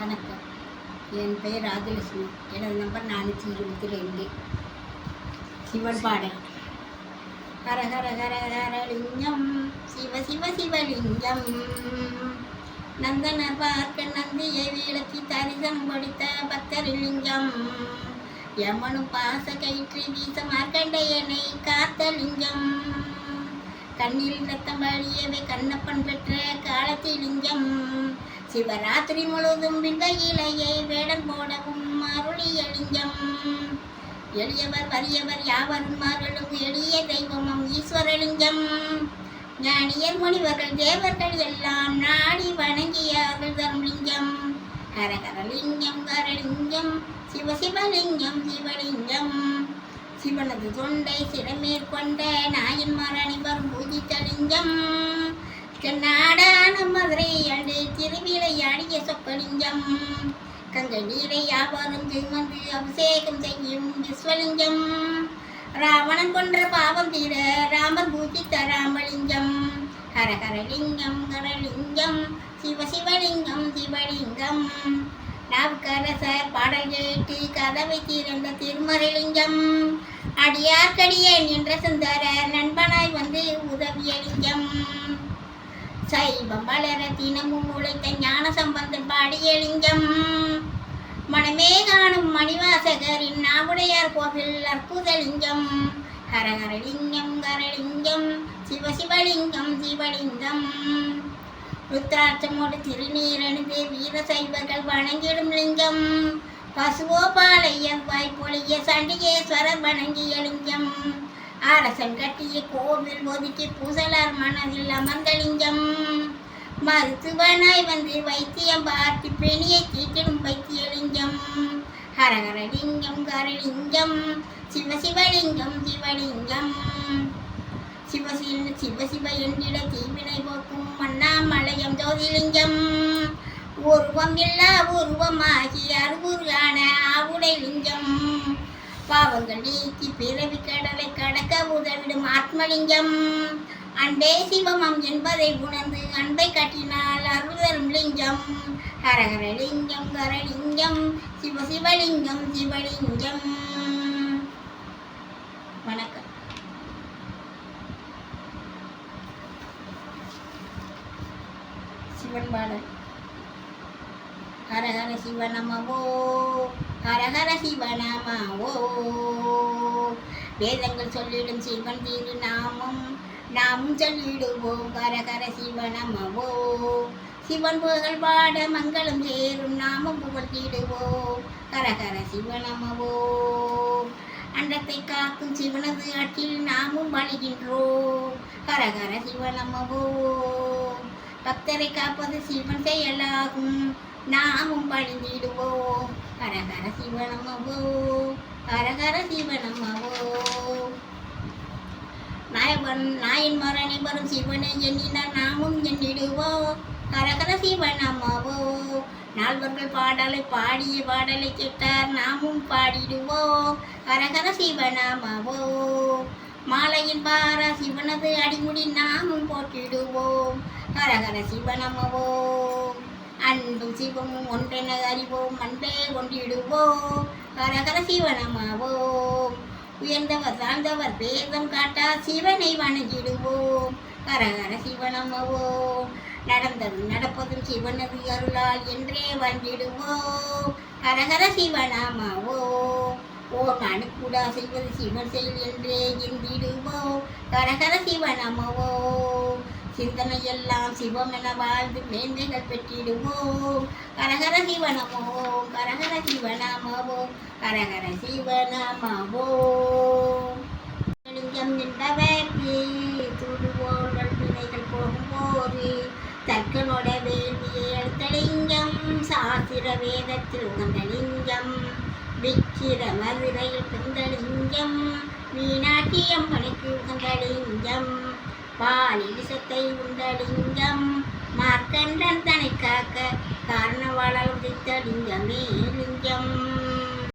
வணக்கம். என் பெயர் ராஜலட்சுமி. எனது நம்பர் நானூற்றி இருபத்தி ரெண்டு. சிவன் பாடல். ஹர ஹர ஹர சிவ சிவ சிவலிங்கம் நந்தன பார்க்க நந்தியை விளக்கி தரிசனம் கொடுத்த பக்தரிலிங்கம் பாச கயிற்று வீச மார்க்கண்டையனை காத்த லிங்கம். கண்ணில் ரத்தம் வழியவே கண்ணப்பன் பெற்ற காலத்திலிங்கம் சிவராத்திரி சிவராத்திரி முழுவதும் விந்தையிலேயே வேடம் போடவும் அருளிய எளியவர் வலியவர் யாவரும் அருளும் எளிய தெய்வமும் ஈஸ்வரலிங்கம் ஞானியர் முனிவர்கள் தேவர்கள் எல்லாம் நாடி வணங்கிய தரும் லிங்கம். கரகரலிங்கம் கரலிங்கம் சிவ சிவலிங்கம் சிவலிங்கம். சிவனது தொண்டை சிறமேற்கொண்ட நாயன்மார் அனைவரும் பூஜித்த லிங்கம். கண்ணாடான மதுரை அண்டு திருவிளையாடிய சொப்பலிங்கம். கங்கை நீரை யாபாரம் சுமந்து அபிஷேகம் செய்யும் விஸ்வலிங்கம். ராவணன் கொன்ற பாவம் தீர ராமர் பூஜித்த ராமலிங்கம். ஹரஹரலிங்கம் ஹரலிங்கம் சிவ சிவலிங்கம். சிவலிங்கம் நாவுக்கரசர் பாடல் கேட்டு கதவை திறந்த திருமரலிங்கம் அடியார்க்கடியே நின்ற சுந்தர நண்பனாய் வந்து உதவிய லிங்கம் சைவம் வளர தினமும் உழைத்த ஞான சம்பந்தன் பாடியலிங்கம் மனமே காணும் மணிவாசகரின் நாவுடையார் கோவில் அற்புதலிங்கம் ஹரஹரலிங்கம் கரலிங்கம் சிவசிவலிங்கம் சிவலிங்கம் ருத்ராட்சமோடு திருநீரணிந்து வீர சைவர்கள் வணங்கிடும் லிங்கம். பசுவோ பாளையம் வாய்ப்பொழிய சண்டிகேஸ்வரர் வணங்கிய லிங்கம். அரசன் கட்டிய கோவில் ஒதுக்கி பூசலார் மனதில் அமர்ந்த லிங்கம். மருத்துவனாய் வந்து வைத்தியம் பார்த்து பெணியை தீட்டிடும் வைத்தியலிங்கம். ஹரஹரலிங்கம் கரலிங்கம் சிவ சிவலிங்கம் சிவலிங்கம். சிவசிவ சிவ சிவ என்றிட தீவினை போக்கும் அண்ணாமலையம் ஜோதிலிங்கம். உருவம் இல்லா உருவமாகி அருவுருவான ஆவுடை லிங்கம். பாவங்கள் நீக்கி பிறவி கடலை கடக்க உதவிடும் ஆத்மலிங்கம். அன்பே சிவமம் என்பதை உணர்ந்து அன்பை கட்டினால் அருள்தரும் லிங்கம். ஹரஹர லிங்கம் கரலிங்கம் சிவ சிவலிங்கம் சிவலிங்கம். வணக்கம். சிவன் பாடல். ஹரஹர சிவனமவோ ஹரஹர சிவனமாவோ வேதங்கள் சொல்லிடும் சிவன் தீரு நாம் செல்லிடுவோம் கரகர சிவனமவோ. சிவன் புகழ் பாட மங்களம் சேரும் நாமும் புகழ்த்திடுவோம் கரகர சிவனமவோ. அண்டத்தை காக்கும் சிவனது ஆற்றில் நாமும் வழிகின்றோம் கரகர சிவனமவோ. பக்தரை காப்பது சிவன் செயலாகும் நாமும் பணிந்திடுவோம் கரகர சிவனமவோ கரகர சிவனமவோ. நாயவன் நாயன்மார் அனைவரும் சிவனை எண்ணினார் நாமும் எண்ணிடுவோம் ஹரஹர சிவனமவோ நால்வர்கள் பாடலை பாடிய பாடலை கேட்டார் நாமும் பாடிடுவோம் கரகர சிவனாமாவோ மாலையின் பாரா சிவனது அடிமுடி நாமும் போட்டிடுவோம் கரகர சிவனமவோ அன்பும் சிவமும் ஒன்றென அறிவோம் அன்பே கொண்டிடுவோம். கரகர சிவனமாவோம் உயர்ந்தவர் சார்ந்தவர் பேதம் காட்டா சிவனை வணங்கிடுவோம். கரகர சிவனமாவோம் நடந்ததும் நடப்பதும் சிவனது அருளால் என்றே வந்திடுவோம். கரகர சிவனாமாவோம் ஓர் அணுக்கூடா செய்வது சிவன் செயல் என்றே எந்திடுவோம் கரகர சிவனமாவோம் சிந்தனையெல்லாம் சிவம் என வாழ்ந்து மேன்மைகள் பெற்றிடுவோம். கரகர சிவனமோ கரகர சிவனாமவோம் கரகர சிவனாமவோம். லிங்கம் நின்றவர்க்கு துடுவோர்கள் வினைகள் போகும்போது தற்களோட வேள்வியை எடுத்த லிங்கம் சாஸ்திர வேதத்தில் உகந்த லிங்கம் விக்கிர மதுரையில் பிறந்த லிங்கம் உகந்த லிங்கம் பாலிசத்தை உண்ட லிங்கம் மார்க்கண்டன் தனை காக்க காரணவாளால் உதித்த லிங்கமே லிங்கம்.